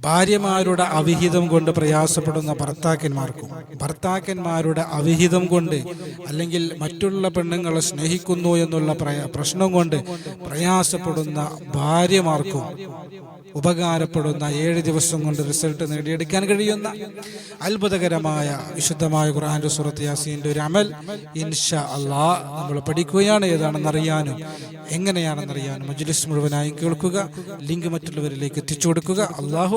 ഭാര്യമാരുടെ അവിഹിതം കൊണ്ട് പ്രയാസപ്പെടുന്ന ഭർത്താക്കന്മാർക്കും ഭർത്താക്കന്മാരുടെ അവിഹിതം കൊണ്ട് അല്ലെങ്കിൽ മറ്റുള്ള പെണ്ണുങ്ങളെ സ്നേഹിക്കുന്നു എന്നുള്ള പ്രശ്നം കൊണ്ട് പ്രയാസപ്പെടുന്ന ഭാര്യമാർക്കും ഉപകാരപ്പെടുന്ന ഏഴ് ദിവസം കൊണ്ട് റിസൾട്ട് നേടിയെടുക്കാൻ കഴിയുന്ന അത്ഭുതകരമായ വിശുദ്ധമായ ഖുർആാന്റെ സുറത്ത് യാസീന്റെ ഒരു അമൽ ഇൻഷാ അള്ളാ നമ്മൾ പഠിക്കുകയാണ് ഏതാണെന്ന് എങ്ങനെയാണെന്നറിയാനും മജ്ലിസ് മുഴുവനായും കേൾക്കുക ലിങ്ക് മറ്റുള്ളവരിലേക്ക് എത്തിച്ചു കൊടുക്കുക. അള്ളാഹു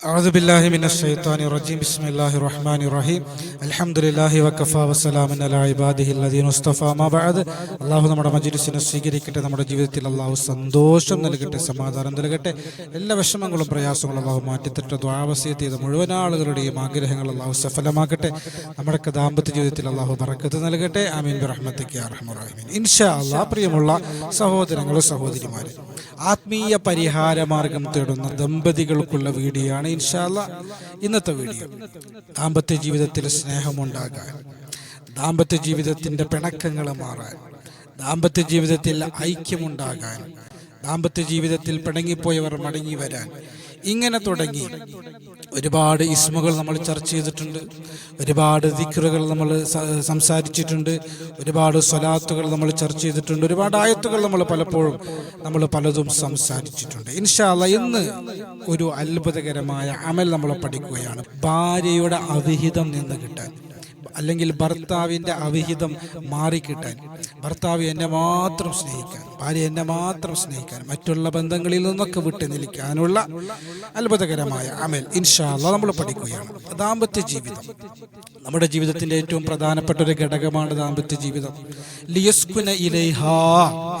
أعوذ بالله من الشيطان الرجيم بسم الله الرحمن الرحيم الحمد لله وكفى وسلام على عباده الذين اصطفى ما بعد അള്ളാഹു നമ്മുടെ മജ്ലിസിനെ സ്വീകരിക്കട്ടെ നമ്മുടെ ജീവിതത്തിൽ അള്ളാഹു സന്തോഷം നൽകട്ടെ സമാധാനം നൽകട്ടെ എല്ലാ വിഷമങ്ങളും പ്രയാസങ്ങളും അള്ളാഹു മാറ്റിത്തട്ടെ ദ്വാവസ്യത്ത് ചെയ്ത മുഴുവൻ ആളുകളുടെയും ആഗ്രഹങ്ങൾ അള്ളാഹു സഫലമാക്കട്ടെ നമ്മുടെ ദാമ്പത്യ ജീവിതത്തിൽ അള്ളാഹു ബറക്കത്ത് നൽകട്ടെ ആമീൻ ബിറഹ്മത്തിക്ക് അർഹമുറാഹിമീൻ ഇൻഷാ അള്ളാഹ് പ്രിയമുള്ള സഹോദരങ്ങളും സഹോദരിമാരെ ആത്മീയ പരിഹാര മാർഗം തേടുന്ന ദമ്പതികൾക്കുള്ള വീഡിയോ ആണ് ഇൻഷാല്ല ഇന്നത്തെ വീഡിയോ. ദാമ്പത്യ ജീവിതത്തിൽ സ്നേഹമുണ്ടാകാൻ ദാമ്പത്യ ജീവിതത്തിന്റെ പിണക്കങ്ങൾ മാറാൻ ദാമ്പത്യ ജീവിതത്തിൽ ഐക്യമുണ്ടാകാൻ ദാമ്പത്യ ജീവിതത്തിൽ പിണങ്ങിപ്പോയവർ മടങ്ങി വരാൻ ഇങ്ങനെ തുടങ്ങി. ഒരുപാട് ഇസ്മുകൾ നമ്മൾ ചർച്ച ചെയ്തിട്ടുണ്ട്. ഒരുപാട് ദിക്റുകൾ നമ്മൾ സംസാരിച്ചിട്ടുണ്ട്. ഒരുപാട് സ്വലാത്തുകൾ നമ്മൾ ചർച്ച ചെയ്തിട്ടുണ്ട്. ഒരുപാട് ആയത്തുകൾ നമ്മൾ പലപ്പോഴും നമ്മൾ പലതും സംസാരിച്ചിട്ടുണ്ട്. ഇൻഷാല്ല ഇന്ന് ഒരു അത്ഭുതകരമായ അമൽ നമ്മൾ പഠിക്കുകയാണ്. ഭാര്യയുടെ അവിഹിതം നിന്ന് കിട്ടാൻ. അല്ലെങ്കിൽ ഭർത്താവിന്റെ അവിഹിതം മാറിക്കിട്ടാൻ. ഭർത്താവ് എന്നെ മാത്രം സ്നേഹിക്കാൻ ഭാര്യ എന്നെ മാത്രം സ്നേഹിക്കാൻ മറ്റുള്ള ബന്ധങ്ങളിൽ നിന്നൊക്കെ വിട്ടു നിൽക്കാനുള്ള അത്ഭുതകരമായ അമൽ ഇൻഷാല്ല നമ്മൾ പഠിക്കുകയാണ്. ദാമ്പത്യ ജീവിതം. നമ്മുടെ ജീവിതത്തിന്റെ ഏറ്റവും പ്രധാനപ്പെട്ട ഒരു ഘടകമാണ് ദാമ്പത്യ ജീവിതം. ലിയസ്കുന ഇലൈഹ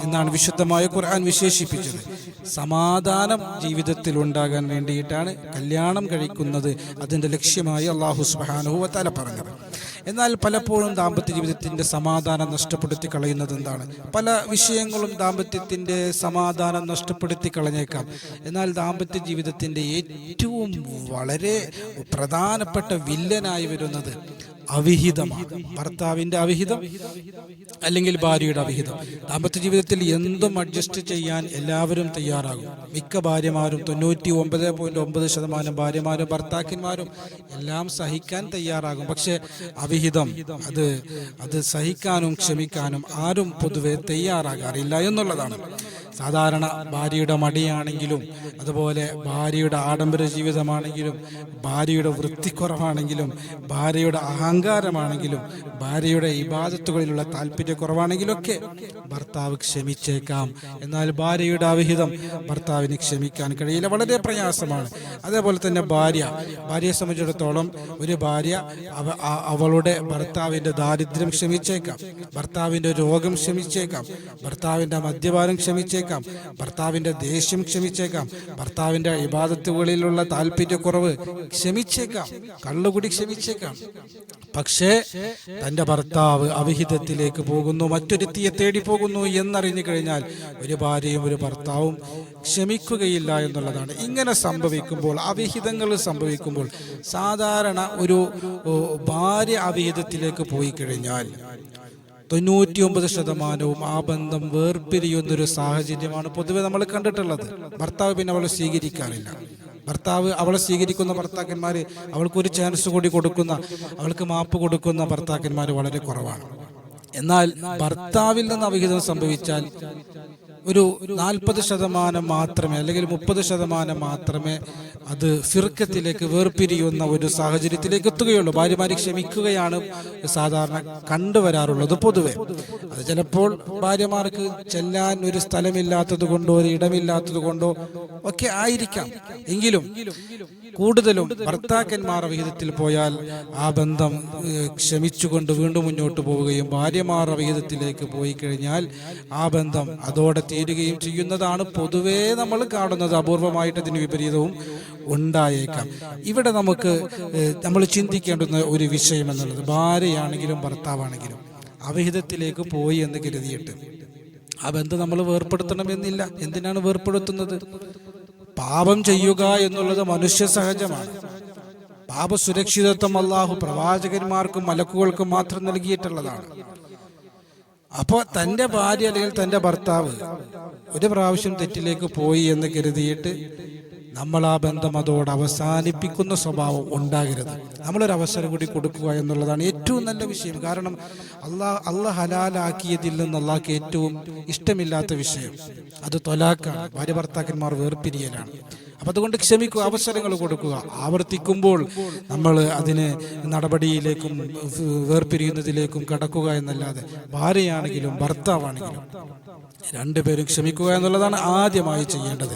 എന്നാണ് വിശുദ്ധമായ ഖുർആൻ വിശേഷിപ്പിച്ചത്. സമാധാനം ജീവിതത്തിൽ ഉണ്ടാകാൻ വേണ്ടിയിട്ടാണ് കല്യാണം കഴിക്കുന്നത് അതിന്റെ ലക്ഷ്യമായി അള്ളാഹു സുബാനുഭവത്തല പറഞ്ഞത്. എന്നാൽ പലപ്പോഴും ദാമ്പത്യ ജീവിതത്തിന്റെ സമാധാനം നഷ്ടപ്പെടുത്തി കളയുന്നത് എന്താണ്? പല വിഷയങ്ങളും ദാമ്പത്യത്തിന്റെ സമാധാനം നഷ്ടപ്പെടുത്തി കളഞ്ഞേക്കാം. എന്നാൽ ദാമ്പത്യ ജീവിതത്തിന്റെ ഏറ്റവും വളരെ പ്രധാനപ്പെട്ട വില്ലനായി വരുന്നത് അവിഹിതമാണ്. ഭർത്താവിന്റെ അവിഹിതം അല്ലെങ്കിൽ ഭാര്യയുടെ അവിഹിതം. ദാമ്പത്യ ജീവിതത്തിൽ എന്തും അഡ്ജസ്റ്റ് ചെയ്യാൻ എല്ലാവരും തയ്യാറാകും. മിക്ക ഭാര്യമാരും തൊണ്ണൂറ്റി ഒമ്പത് പോയിന്റ് ഒമ്പത് ശതമാനം ഭാര്യമാരും ഭർത്താക്കന്മാരും എല്ലാം സഹിക്കാൻ തയ്യാറാകും. പക്ഷെ അവിഹിതം അത് അത് സഹിക്കാനും ക്ഷമിക്കാനും ആരും പൊതുവെ തയ്യാറാകാറില്ല എന്നുള്ളതാണ്. സാധാരണ ഭാര്യയുടെ മടിയാണെങ്കിലും അതുപോലെ ഭാര്യയുടെ ആഡംബര ജീവിതമാണെങ്കിലും ഭാര്യയുടെ വൃത്തിക്കുറവാണെങ്കിലും ഭാര്യയുടെ അഹങ്കാരമാണെങ്കിലും ഭാര്യയുടെ ഇബാദത്തുകളിലുള്ള താല്പര്യക്കുറവാണെങ്കിലൊക്കെ ഭർത്താവ് ക്ഷമിച്ചേക്കാം. എന്നാൽ ഭാര്യയുടെ അവിഹിതം ഭർത്താവിന് ക്ഷമിക്കാൻ കഴിയില്ല. വളരെ പ്രയാസമാണ്. അതേപോലെ തന്നെ ഭാര്യ. ഭാര്യയെ സംബന്ധിച്ചിടത്തോളം ഒരു ഭാര്യ അവളുടെ ഭർത്താവിന്റെ ദാരിദ്ര്യം ക്ഷമിച്ചേക്കാം. ഭർത്താവിന്റെ രോഗം ക്ഷമിച്ചേക്കാം. ഭർത്താവിന്റെ മദ്യപാനം ക്ഷമിച്ചേക്കാം. ഭർത്താവിന്റെ ദേഷ്യം ക്ഷമിച്ചേക്കാം. ഭർത്താവിന്റെ ഇബാദത്തുകളിലുള്ള താല്പര്യക്കുറവ് ക്ഷമിച്ചേക്കാം. കള്ളുകുടി ക്ഷമിച്ചേക്കാം. പക്ഷേ തന്റെ ഭർത്താവ് അവിഹിതത്തിലേക്ക് പോകുന്നു മറ്റൊരുത്തിയെ തേടി പോകുന്നു എന്നറിഞ്ഞു കഴിഞ്ഞാൽ ഒരു ഭാര്യയും ഒരു ഭർത്താവും ക്ഷമിക്കുകയില്ല എന്നുള്ളതാണ്. ഇങ്ങനെ സംഭവിക്കുമ്പോൾ അവിഹിതങ്ങൾ സംഭവിക്കുമ്പോൾ സാധാരണ ഒരു ഭാര്യ അവിഹിതത്തിലേക്ക് പോയി കഴിഞ്ഞാൽ തൊണ്ണൂറ്റിയൊമ്പത് ശതമാനവും ആ ബന്ധം വേർപിരിയുന്ന വേർപിരിയുന്നൊരു സാഹചര്യമാണ് പൊതുവെ നമ്മൾ കണ്ടിട്ടുള്ളത്. ഭർത്താവ് പിന്നെ അവളെ സ്വീകരിക്കാറില്ല. ഭർത്താവ് അവളെ സ്വീകരിക്കുന്ന ഭർത്താക്കന്മാർ അവൾക്കൊരു ചാൻസ് കൂടി കൊടുക്കുന്ന അവൾക്ക് മാപ്പ് കൊടുക്കുന്ന ഭർത്താക്കന്മാർ വളരെ കുറവാണ്. എന്നാൽ ഭർത്താവിൽ നിന്ന് അവിഹിതം സംഭവിച്ചാൽ ഒരു നാൽപ്പത് ശതമാനം മാത്രമേ അല്ലെങ്കിൽ മുപ്പത് ശതമാനം മാത്രമേ അത് ഫിർക്കത്തിലേക്ക് വേർപിരിയുന്ന ഒരു സാഹചര്യത്തിലേക്ക് എത്തുകയുള്ളൂ. ഭാര്യമാരെ ക്ഷമിക്കുകയാണ് സാധാരണ കണ്ടുവരാറുള്ളത് പൊതുവെ. അത് ചിലപ്പോൾ ഭാര്യമാർക്ക് ചെല്ലാൻ ഒരു സ്ഥലമില്ലാത്തത് കൊണ്ടോ ഒരു ഇടമില്ലാത്തത് കൊണ്ടോ ഒക്കെ ആയിരിക്കാം. എങ്കിലും കൂടുതലും ഭർത്താക്കന്മാർ വിഹിതത്തിൽ പോയാൽ ആ ബന്ധം ക്ഷമിച്ചുകൊണ്ട് വീണ്ടും മുന്നോട്ട് പോവുകയും ഭാര്യമാർ വിഹിതത്തിലേക്ക് പോയി കഴിഞ്ഞാൽ ആ ബന്ധം അതോടെ തീരുകയും ചെയ്യുന്നതാണ് പൊതുവേ നമ്മൾ കാണുന്നത്. അപൂർവമായിട്ട് ഇതിന് വിപരീതവും ഉണ്ടായേക്കാം. ഇവിടെ നമുക്ക് നമ്മൾ ചിന്തിക്കേണ്ടുന്ന ഒരു വിഷയം എന്നുള്ളത് ഭാര്യയാണെങ്കിലും ഭർത്താവാണെങ്കിലും അവിഹിതത്തിലേക്ക് പോയി എന്ന് കരുതിയിട്ട് ആ ബന്ധം നമ്മൾ വേർപ്പെടുത്തണമെന്നില്ല? എന്തിനാണ് വേർപ്പെടുത്തുന്നത്? പാപം ചെയ്യുക എന്നുള്ളത് മനുഷ്യ സഹജമാണ്. പാപസുരക്ഷിതത്വം അള്ളാഹു പ്രവാചകന്മാർക്കും മലക്കുകൾക്കും മാത്രം നൽകിയിട്ടുള്ളതാണ്. അപ്പോൾ തന്റെ ഭാര്യ അല്ലെങ്കിൽ തന്റെ ഭർത്താവ് ഒരു പ്രാവശ്യം തെറ്റിലേക്ക് പോയി എന്ന് കരുതിയിട്ട് നമ്മൾ ആ ബന്ധം അതോട് അവസാനിപ്പിക്കുന്ന സ്വഭാവം ഉണ്ടാകരുത്. നമ്മളൊരു അവസരം കൂടി കൊടുക്കുക എന്നുള്ളതാണ് ഏറ്റവും നല്ല വിഷയം. കാരണം അള്ളാ അള്ളാഹ് ഹലാലാക്കിയതിൽ നിന്ന് അള്ളാഹ്ക്ക് ഏറ്റവും ഇഷ്ടമില്ലാത്ത വിഷയം. അത് തൊലാക്കാണ്. ഭാര്യ ഭർത്താക്കന്മാർ വേർപിരിയലാണ്. അപ്പം അതുകൊണ്ട് ക്ഷമിക്കുക അവസരങ്ങൾ കൊടുക്കുക. ആവർത്തിക്കുമ്പോൾ നമ്മൾ അതിന് നടപടിയിലേക്കും വേർപിരിയുന്നതിലേക്കും കടക്കുക എന്നല്ലാതെ ഭാര്യയാണെങ്കിലും ഭർത്താവാണെങ്കിലും രണ്ടുപേരും ക്ഷമിക്കുക എന്നുള്ളതാണ് ആദ്യമായി ചെയ്യേണ്ടത്.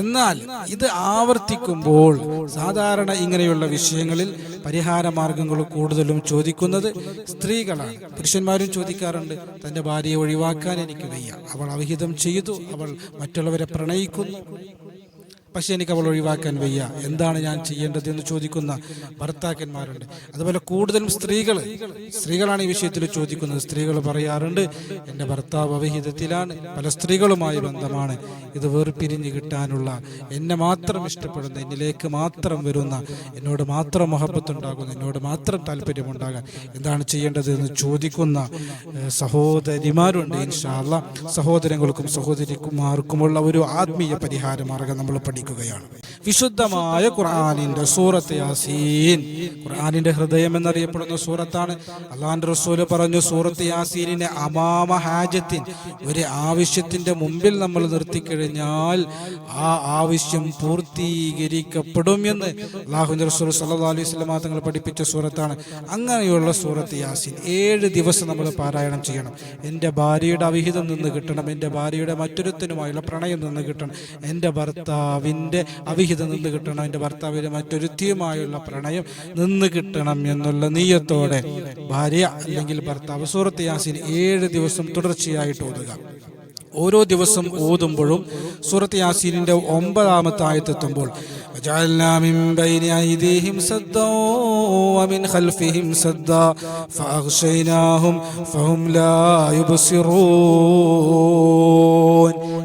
എന്നാൽ ഇത് ആവർത്തിക്കുമ്പോൾ സാധാരണ ഇങ്ങനെയുള്ള വിഷയങ്ങളിൽ പരിഹാര മാർഗങ്ങൾ കൂടുതലും ചോദിക്കുന്നത് സ്ത്രീകളാണ്. പുരുഷന്മാരും ചോദിക്കാറുണ്ട് തന്റെ ഭാര്യയെ ഒഴിവാക്കാൻ എനിക്ക് വയ്യ. അവൾ അവിഹിതം ചെയ്തു അവൾ മറ്റുള്ളവരെ പ്രണയിക്കുന്നു. പക്ഷെ എനിക്ക് അവൾ ഒഴിവാക്കാൻ വയ്യ. എന്താണ് ഞാൻ ചെയ്യേണ്ടത് എന്ന് ചോദിക്കുന്ന ഭർത്താക്കന്മാരുണ്ട്. അതുപോലെ കൂടുതലും സ്ത്രീകൾ സ്ത്രീകളാണ് ഈ വിഷയത്തിൽ ചോദിക്കുന്നത്. സ്ത്രീകൾ പറയാറുണ്ട് എന്റെ ഭർത്താവ് അവഹിതത്തിലാണ്. പല സ്ത്രീകളുമായി ബന്ധമാണ്. ഇത് വേർപിരിഞ്ഞ് കിട്ടാനുള്ള എന്നെ മാത്രം ഇഷ്ടപ്പെടുന്ന എന്നിലേക്ക് മാത്രം വരുന്ന എന്നോട് മാത്രം മഹബത്തുണ്ടാകുന്ന എന്നോട് മാത്രം താല്പര്യമുണ്ടാകാൻ എന്താണ് ചെയ്യേണ്ടത് എന്ന് ചോദിക്കുന്ന സഹോദരിമാരുണ്ട് ഇൻഷാല്ല സഹോദരങ്ങൾക്കും സഹോദരിമാർക്കുമുള്ള ഒരു ആത്മീയ പരിഹാര മാർഗം നമ്മൾ പഠിക്കുകയാണ് വിശുദ്ധമായ ഖുർആാനിന്റെ സൂറത്ത് യാസീൻ. ഖുർആാനിന്റെ ഹൃദയം എന്നറിയപ്പെടുന്ന സൂറത്താണ്. അള്ളാഹാന്റെ റസൂൽ പറഞ്ഞു സൂറത്ത് യാസീനിനെ അമാമ ഹാജത്തിൻ ഒരു ആവശ്യത്തിന്റെ മുമ്പിൽ നമ്മൾ നിർത്തിക്കഴിഞ്ഞാൽ ആ ആവശ്യം പൂർത്തീകരിക്കപ്പെടും എന്ന് അള്ളാഹുന്റെ റസൂൽ സല്ലാ അലൈഹി സ്വലമാ തങ്ങൾ പഠിപ്പിച്ച സൂറത്താണ്. അങ്ങനെയുള്ള സൂറത്ത് യാസീൻ. ഏഴ് ദിവസം നമ്മൾ പാരായണം ചെയ്യണം. എന്റെ ഭാര്യയുടെ അവിഹിതം നിന്ന് കിട്ടണം. എന്റെ ഭാര്യയുടെ മറ്റൊരുത്തനുമായുള്ള പ്രണയം നിന്ന് കിട്ടണം. എന്റെ ഭർത്താവിന്റെ അവിഹിതം നിന്ന് കിട്ടണം എൻ്റെ ഭർത്താവിൻ്റെ മറ്റൊരുത്തിയുമായുള്ള പ്രണയം നിന്ന് കിട്ടണം എന്നുള്ള നീയത്തോടെ ഭാര്യ അല്ലെങ്കിൽ ഭർത്താവ് സൂറത്ത് യാസീൻ ഏഴ് ദിവസം തുടർച്ചയായിട്ട് ഓതുക ഓരോ ദിവസം ഓതുമ്പോഴും സൂറത്ത് യാസീനിന്റെ ഒമ്പതാമത്തെ ആയത്തെത്തുമ്പോൾ وجعلنا من بين أيديهم سدا ومن خلفهم سدا فأغشيناهم فهم لا يبصرون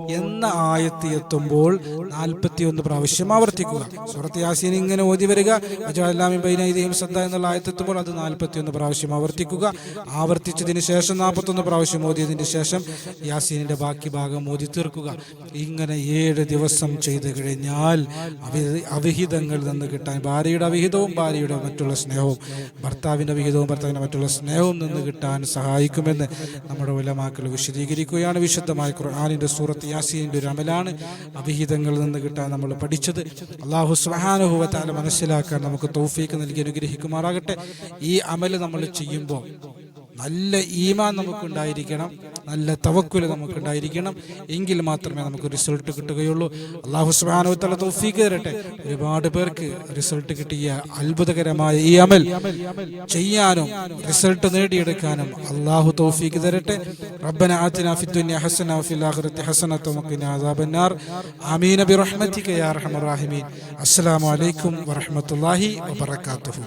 എന്ന ആയത്ത് എത്തുമ്പോൾ നാൽപ്പത്തിയൊന്ന് പ്രാവശ്യം ആവർത്തിക്കുക. സുഹൃത്ത് യാസീൻ ഇങ്ങനെ ഓതി വരിക. അജാലാമി ബൈനൈദിയും ശ്രദ്ധ എന്നുള്ള ആയത്ത് എത്തുമ്പോൾ അത് നാൽപ്പത്തിയൊന്ന് പ്രാവശ്യം ആവർത്തിക്കുക. ആവർത്തിച്ചതിന് ശേഷം നാൽപ്പത്തൊന്ന് പ്രാവശ്യം ഓതിയതിന് ശേഷം യാസീനിന്റെ ബാക്കി ഭാഗം ഓതി തീർക്കുക. ഇങ്ങനെ ഏഴ് ദിവസം ചെയ്തു കഴിഞ്ഞാൽ അവി- അവിഹിതങ്ങൾ നിന്ന് കിട്ടാൻ ഭാര്യയുടെ അവിഹിതവും ഭാര്യയുടെ മറ്റുള്ള സ്നേഹവും ഭർത്താവിന്റെ വിഹിതവും ഭർത്താവിന്റെ മറ്റുള്ള സ്നേഹവും നിന്ന് കിട്ടാൻ സഹായിക്കുമെന്ന് നമ്മുടെ ഉലമാക്കൾ വിശദീകരിക്കുകയാണ്. വിശുദ്ധമായ ഖുർആാനിന്റെ സൂറത്ത് യാസീനിന്റെ ഒരു അമലാണ് അഭിഹിതങ്ങളിൽ നിന്ന് കിട്ടാൻ നമ്മൾ പഠിച്ചത്. അള്ളാഹു സുഹാനുഭവത്താല മനസ്സിലാക്കാൻ നമുക്ക് തൗഫീക്ക് നൽകി അനുഗ്രഹിക്കുമാറാകട്ടെ. ഈ അമൽ നമ്മൾ ചെയ്യുമ്പോൾ നല്ല ഈമാൻ നമുക്കുണ്ടായിരിക്കണം. നല്ല തവക്കുല നമുക്ക് ഉണ്ടായിരിക്കണം എങ്കിൽ മാത്രമേ നമുക്ക് റിസൾട്ട് കിട്ടുകയുള്ളൂ. അള്ളാഹു സുബാനുത്തല തോഫീക്ക് തരട്ടെ. ഒരുപാട് പേർക്ക് റിസൾട്ട് കിട്ടിയ അത്ഭുതകരമായ ഈ അമൽ ചെയ്യാനും റിസൾട്ട് നേടിയെടുക്കാനും അള്ളാഹു തോഫീക്ക് തരട്ടെ. റബ്ബന ആതിന ഫിദ്ദുനിയ ഹസന ഫിൽ ആഖിറതി ഹസനത വഖിന അദാബന്നാർ. ആമീൻ ബിറഹ്മതിക യാ അർഹമർ റഹീമീൻ. അസ്സലാമു അലൈക്കും വറഹ്മത്തുള്ളാഹി വബറകാതുഹു